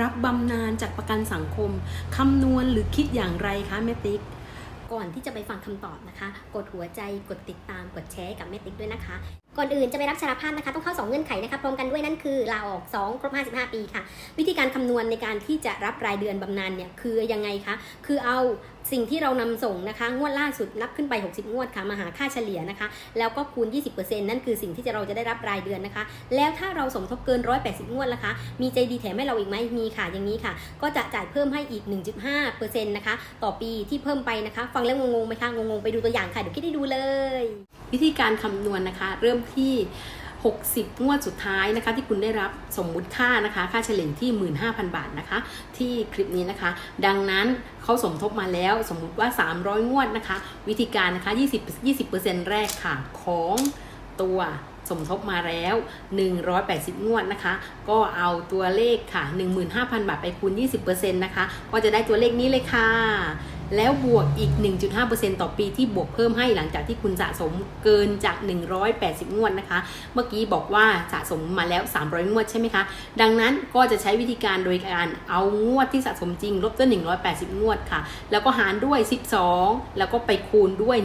รับบำนาญจากประกันสังคมคำนวณหรือคิดอย่างไรคะแม่ติ๊ก ก่อนที่จะไปฟังคำตอบนะคะ กดหัวใจกดติดตามกดแชร์กับแม่ติ๊กด้วยนะคะก่อนอื่นจะไปรับสารภาพนะคะต้องเข้า 2 เงื่อนไขนะคะพร้อมกันด้วยนั่นคือลาออก 2 ครบ 55 ปีค่ะ วิธีการคำนวณในการที่จะรับรายเดือนบำนาญเนี่ยคือยังไงคะคือเอาสิ่งที่เรานำส่งนะคะงวดล่าสุดนับขึ้นไป 60 งวดค่ะมาหาค่าเฉลี่ยนะคะ แล้วก็คูณ 20%นั่นคือสิ่งที่จะเราจะได้รับรายเดือนนะคะ แล้วถ้าเราสมทบเกิน 180 งวดละคะ มีใจดีแถมให้เราอีกไหมมีค่ะอย่างนี้ค่ะ ก็จะจ่ายเพิ่มให้อีก 1.5%นะคะต่อปีที่เพิ่มไปนะคะ ฟังแล้วงงๆไหมคะงงๆไปดูตัวอย่างค่ะเดี๋ยวคิดให้ดูเลย วิธีการคำนวณนะคะ เริ่มที่ 60 งวดสุดท้ายนะคะ ที่คุณได้รับสมมุติค่านะคะ ค่าเฉลี่ยที่ 15,000 บาทนะคะ ที่คลิปนี้นะคะ ดังนั้นเขาสมทบมาแล้วสมมุติว่า 300 งวดนะคะ วิธีการนะคะ 20 20%แรกค่ะของตัวสมทบมาแล้ว 180 งวดนะคะ ก็เอาตัวเลขค่ะ 15,000 บาทไปคูณ 20%นะคะ ก็จะได้ตัวเลขนี้เลยค่ะ แล้วบวกอีก 1.5%ต่อปีที่บวกเพิ่มให้หลังจากที่คุณสะสมเกินจาก 180 งวดนะคะ เมื่อกี้บอกว่าสะสมมาแล้ว 300 งวดใช่ไหมคะ ดังนั้นก็จะใช้วิธีการโดยการเอางวดที่สะสมจริง ลบด้วย 180 งวดค่ะ แล้วก็หารด้วย 12 แล้วก็ไปคูณด้วย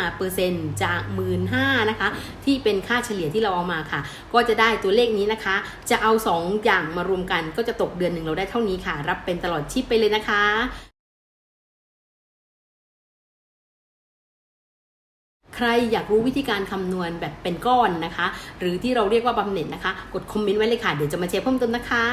1.5%จาก 15,000นะคะ ที่เป็นค่าเฉลี่ยที่เราเอามาค่ะ ก็จะได้ตัวเลขนี้นะคะ จะเอา 2 อย่างมารวมกันก็จะตกเดือนหนึ่งเราได้เท่านี้ค่ะ รับเป็นตลอดชีพไปเลยนะคะ ใครอยากรู้วิธีการคำนวณแบบเป็นก้อนนะคะ หรือที่เราเรียกว่าบำเหน็จนะคะ กดคอมเมนต์ไว้เลยค่ะ เดี๋ยวจะมาแชร์เพิ่มเติมนะคะ